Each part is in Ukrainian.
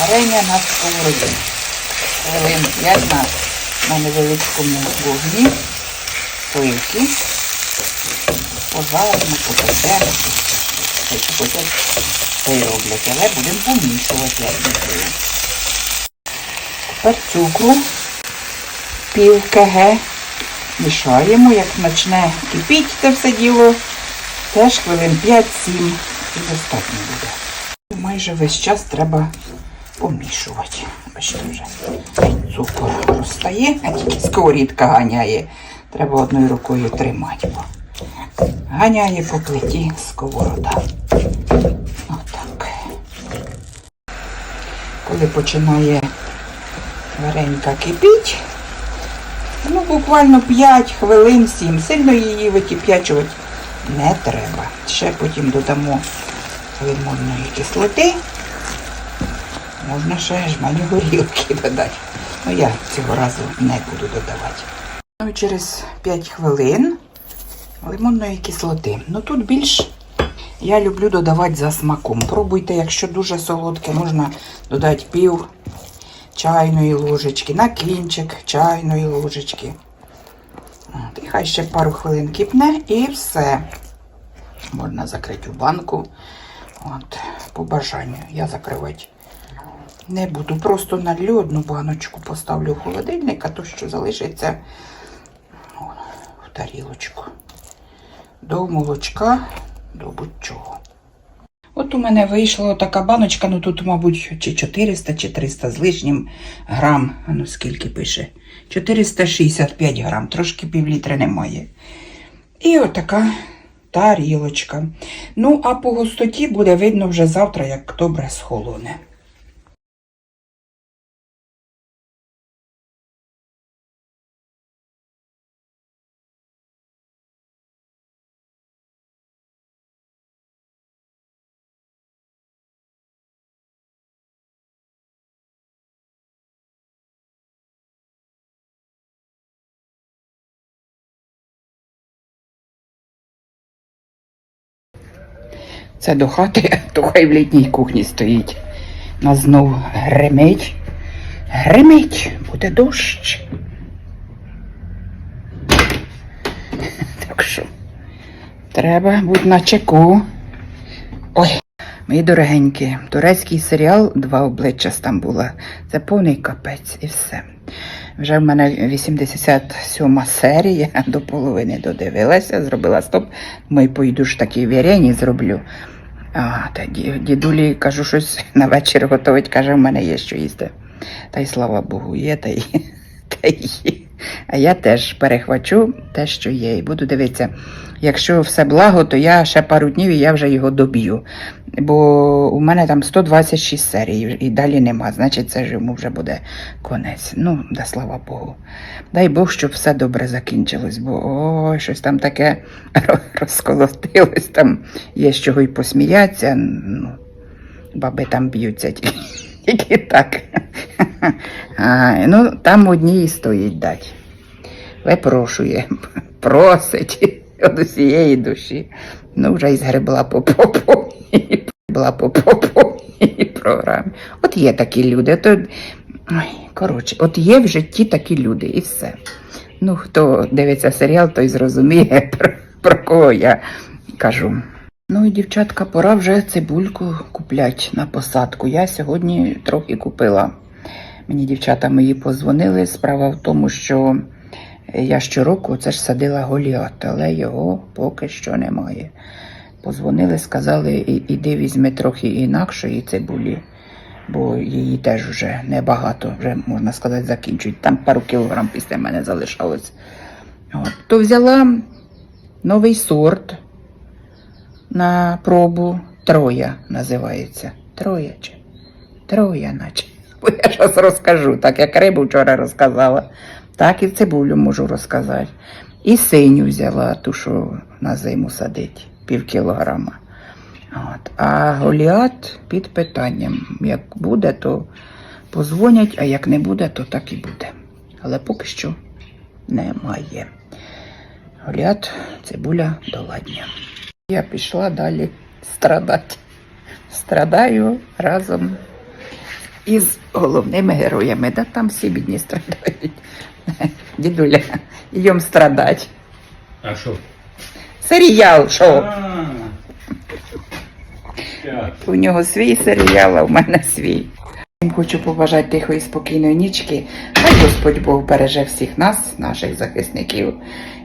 Варення на сковороді. Хвилин 5 на, невеличкому вогні. Сливки. Пожаримо, попадемо. Те й роблять. Але будемо помішувати, як ніколи. Тепер цукру. Пів КГ. Мішаємо, як почне кипіти це все діло. Теж хвилин 5-7 і достатньо буде. Майже весь час треба помішувати. Бачите, вже цукор розстає, а тільки сковорідка ганяє. Треба одною рукою тримати. Бо ганяє по плиті сковорода. Отак. Коли починає варенька кипіть, ну буквально 5 хвилин 7. Сильно її витіп'ячувати не треба. Ще потім додамо лимонної кислоти. Можна ще жмені горілки додати. Ну я цього разу не буду додавати. Ну через 5 хвилин лимонної кислоти. Ну тут більш я люблю додавати за смаком. Пробуйте, якщо дуже солодке, можна додати пів чайної ложечки, на кінчик чайної ложечки. От, і хай ще пару хвилин кипне і все. Можна закрити в банку. От, по бажанню. Я закривати не буду. Просто налью одну баночку, поставлю в холодильник, а то, що залишиться в тарілочку. До молочка, до будь-чого. От у мене вийшла така баночка, ну тут, мабуть, чи 400, чи 300 з лишнім грам. А ну скільки пише? 465 грам, трошки півлітри немає. І отака тарілочка. Ну, а по густоті буде видно вже завтра, як добре схолоне. Це до хати, то хай в літній кухні стоїть. Нас знов гримить. Гримить, буде дощ. Так що треба бути на чеку. Ой, мої дорогенькі, турецький серіал Два обличчя Стамбула. Це повний капець і все. Вже в мене 87 серія, до половини додивилася, зробила стоп. Ми поїду ж такі вірені зроблю. А, та дідулі, кажу, щось на вечір готовить, каже, в мене є що їсти. Та й слава Богу, є, та й, та й є. А я теж перехвачу те, що є. І буду дивитися, якщо все благо, то я ще пару днів і я вже його доб'ю. Бо у мене там 126 серій і далі нема. Значить, це ж йому вже буде конець. Ну, да слава Богу. Дай Бог, щоб все добре закінчилось, бо ой, щось там таке розколотилось, там є з чого й посміятися. Ну, баби там б'ються тільки так. А, ну, там одні і стоїть дать. Випрошує, просить від усієї душі. Ну, вже і згребла по була по попу програмі. От є такі люди. То, ой, коротше, от є в житті такі люди, і все. Ну, хто дивиться серіал, той зрозуміє, про, про кого я кажу. Ну і дівчатка, пора вже цибульку куплять на посадку. Я сьогодні трохи купила. Мені дівчата мої позвонили. Справа в тому, що я щороку це ж садила голіат, але його поки що немає. Позвонили, сказали, іди візьми трохи інакшої цибулі, бо її теж вже небагато, вже можна сказати, закінчують. Там пару кілограм після мене залишалось. От. То взяла новий сорт на пробу. Троя називається. Троя чи? Троя, наче. Я щось розкажу, так як рибу вчора розказала, так і цибулю можу розказати. І синю взяла, ту, що на зиму садить, пів кілограма. От. А голіат під питанням. Як буде, то позвонять, а як не буде, то так і буде. Але поки що немає. Голіат, цибуля до ладня. Я пішла далі страдати. Страдаю разом із головними героями. Да там всі бідні страдають. Дідуля, йдемо страдати. А що? Серіал шоу. У нього свій серіал, а в мене свій. Всім Хочу побажати тихої спокійної нічки. Хай Господь Бог береже всіх нас, наших захисників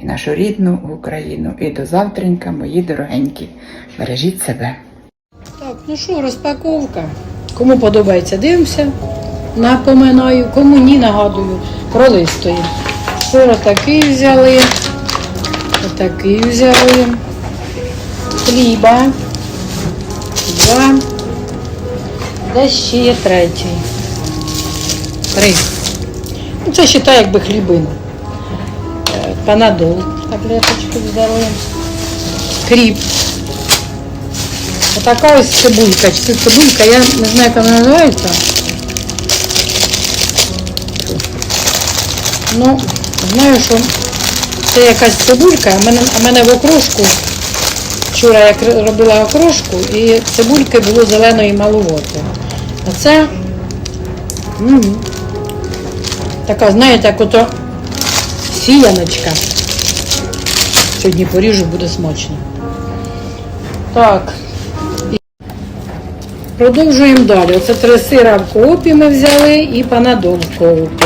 і нашу рідну Україну. І до завтренька, мої дорогенькі. Бережіть себе. Так, ну що, розпаковка. Кому подобається, дивимося. Напоминаю, кому ні, нагадую, пролистуємо. Вчора такий взяли, отакий взяли. Хліба. Два. Де ще є третій. Три. Ну, це вважаю, якби хлібина. Е, Панадол, таблеточку взяли. Кріп. Отака ось цибулька. Цибулька, я не знаю, як вона називається. Ну, знаю, що це якась цибулька, в мене, в мене в окрошку. Вчора я робила окрошку і цибульки було зеленої маловоти. А це м, така, знаєте, як ото сіяночка. Сьогодні поріжу, буде смачно. Так. Продовжуємо далі. Оце три сира в коопі ми взяли і панадол в коопі.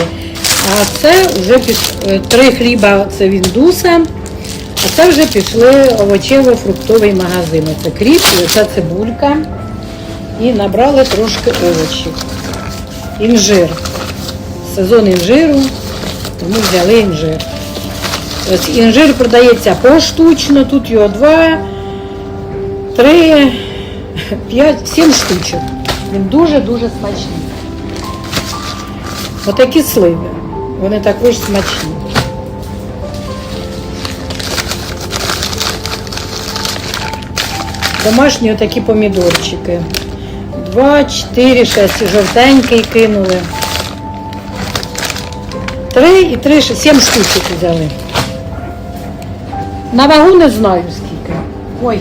А це вже піш... е, три хліба це віндуса, а це вже пішли овочево-фруктовий магазин. Це кріп, оця цибулька. І набрали трошки овочів. Інжир. Сезон інжиру, тому взяли інжир. Ось інжир продається поштучно, тут його два, три, п'ять, сім штучок. Він дуже-дуже смачний. Отакі сливи. Вони також смачні. Домашні отакі помідорчики. Два, чотири, шесть. Жовтенький кинули. Три і три, ш- сім штучок взяли. На вагу не знаю скільки. Ой.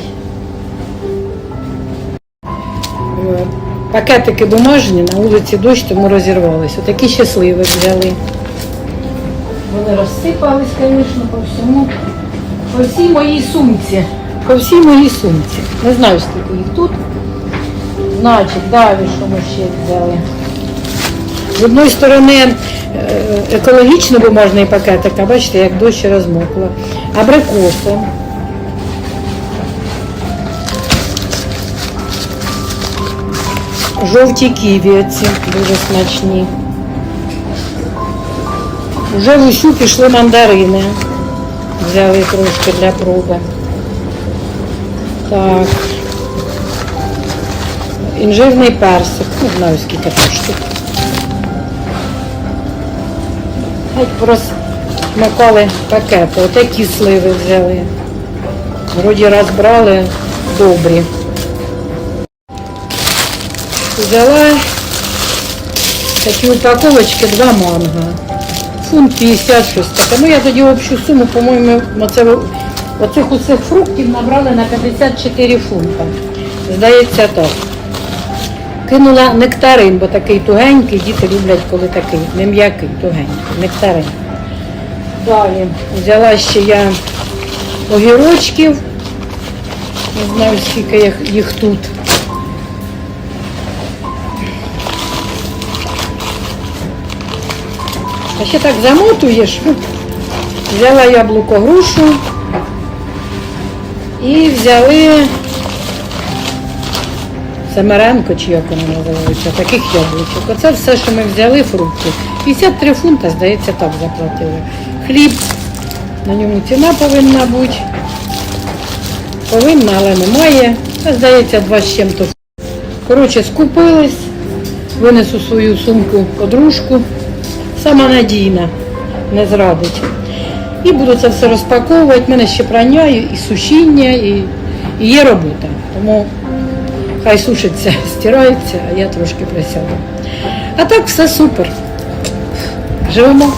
Пакетики бумажні, на вулиці дощ, тому розірвались. Отакі щасливі взяли. Вони розсипались, звісно, по всьому. По всій моїй сумці. По всій моїй сумці. Не знаю, скільки їх тут. Значить, далі що ми ще взяли. З одної сторони е, екологічний бумажний пакетик, а бачите, як дощ розмокло. Абрикоси. Жовті ківі ці дуже смачні. Вже в усю пішли мандарини. Взяли трошки для проби. Так. Інжирний персик. Не знаю скільки штук. Геть просмикали пакети. Отакі сливи взяли. Вроді раз брали добрі. Взяла такі упаковочки, два манго. Фунт 50 щось таке. Ну я тоді общу суму, по-моєму, оцих усіх фруктів набрали на 54 фунта. Здається так. Кинула нектарин, бо такий тугенький, діти люблять, коли такий, не м'який, тугенький, нектарин. Далі взяла ще я огірочків. Не знаю, скільки їх тут. А ще так замотуєш. Взяла яблуко грушу і взяли Семеренко, чи як воно називається, таких яблучок. Оце все, що ми взяли, фрукти. 53 фунта, здається, так заплатили. Хліб, на ньому ціна повинна бути. Повинна, але немає. Це, здається, два з чим-то. Коротше, скупились, винесу свою сумку подружку. Сама надійна, не зрадить. І буду це все розпаковувати. Мене ще прання і сушіння, і, і є робота. Тому хай сушиться, стирається, а я трошки присяду. А так все супер. Живемо.